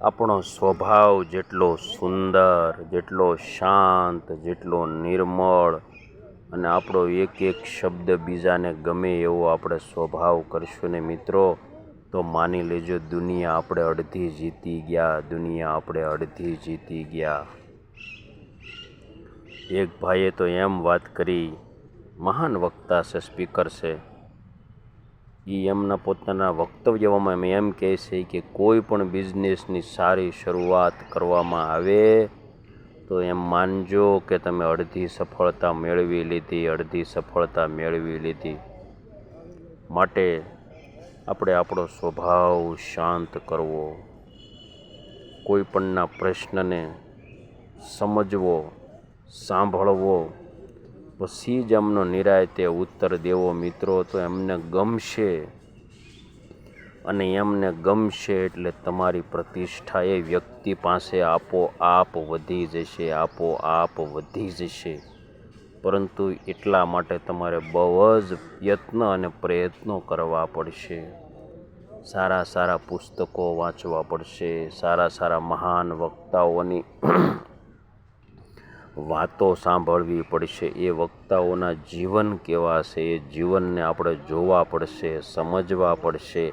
આપણો સ્વભાવ જેટલો સુંદર, જેટલો શાંત, જેટલો નિર્મળ અને આપણો એક એક શબ્દ બીજાને ગમે એવો આપણે સ્વભાવ કરશું ને મિત્રો, તો માની લેજો દુનિયા આપણે અડધી જીતી ગયા, દુનિયા આપણે અડધી જીતી ગયા. એક ભાઈએ તો એમ વાત કરી, મહાન વક્તા છે, સ્પીકર છે. એ એમના પોતાના વક્તવ્યમાં એમ કહે છે કે કોઈ પણ બિઝનેસની સારી શરૂઆત કરવામાં આવે તો એમ માનજો કે તમે અડધી સફળતા મેળવી લીધી, અડધી સફળતા મેળવી લીધી. માટે આપણે આપણો સ્વભાવ શાંત કરવો. કોઈ પણના પ્રશ્નને સમજવો, સાંભળવો. પછી જ એમનો નિરાયતે ઉત્તર દેવો મિત્રો, તો એમને ગમશે. અને એમને ગમશે એટલે તમારી પ્રતિષ્ઠા એ વ્યક્તિ પાસે આપોઆપ વધી જશે, આપોઆપ વધી જશે. પરંતુ એટલા માટે તમારે બહુ જ યત્ન અને પ્રયત્નો કરવા પડશે. સારા સારા પુસ્તકો વાંચવા પડશે, સારા સારા મહાન વક્તાઓની વાતો સાંભળવી પડશે. એ વક્તાઓના જીવન કેવા છે? એ જીવનને આપણે જોવા પડશે, સમજવા પડશે.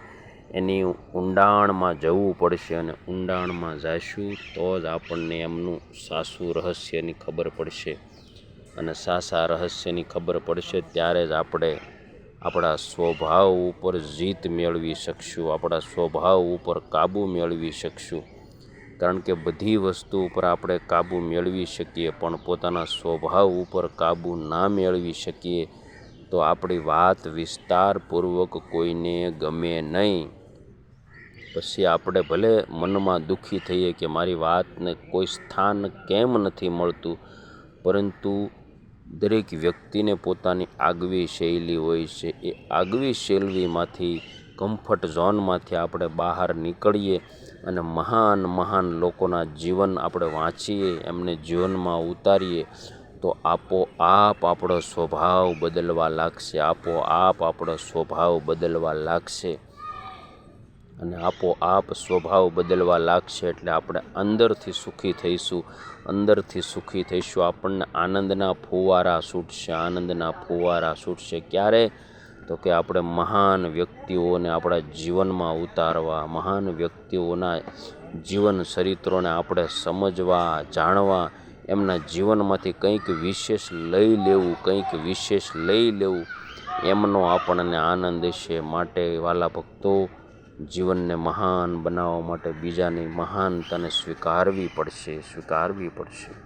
એની ઊંડાણમાં જવું પડશે અને ઊંડાણમાં જઈશું તો જ આપણને એમનું સાસુ રહસ્યની ખબર પડશે. અને સાસા રહસ્યની ખબર પડશે ત્યારે જ આપણે આપણા સ્વભાવ ઉપર જીત મેળવી શકશું, આપણા સ્વભાવ ઉપર કાબૂ મેળવી શકશું. કારણ કે બધી વસ્તુ ઉપર આપણે કાબૂ મેળવી શકીએ, પણ પોતાના સ્વભાવ ઉપર કાબૂ ના મેળવી શકીએ, તો આપણી વાત વિસ્તારપૂર્વક કોઈને ગમે નહીં. પછી આપણે ભલે મનમાં દુઃખી થઈએ કે મારી વાતને કોઈ સ્થાન કેમ નથી મળતું, પરંતુ દરેક વ્યક્તિને પોતાની આગવી શૈલી હોય છે. એ આગવી શૈલીમાંથી કમ્ફર્ટ ઝોનમાંથી આપણે બહાર નીકળીએ અને મહાન મહાન લોકોના જીવન આપણે વાંચીએ, એમને જીવનમાં ઉતારીએ, તો આપોઆપ આપણો સ્વભાવ બદલવા લાગશે, આપોઆપ આપણો સ્વભાવ બદલવા લાગશે. અને આપોઆપ સ્વભાવ બદલવા લાગશે એટલે આપણે અંદરથી સુખી થઈશું, અંદરથી સુખી થઈશું. આપણને આનંદના ફુવારા છૂટશે, આનંદના ફુવારા છૂટશે. ક્યારે? તો કે આપણે મહાન વ્યક્તિઓને આપણા જીવનમાં ઉતારવા, મહાન વ્યક્તિઓના જીવન ચરિત્રોને આપણે સમજવા, જાણવા, એમના જીવનમાંથી કંઈક વિશેષ લઈ લેવું, કંઈક વિશેષ લઈ લેવું, એમનો આપણને આનંદ છે માટે વાલા ભક્તો, જીવનને મહાન બનાવવા માટે બીજાની મહાનતાને સ્વીકારવી પડશે સ્વીકારવી પડશે.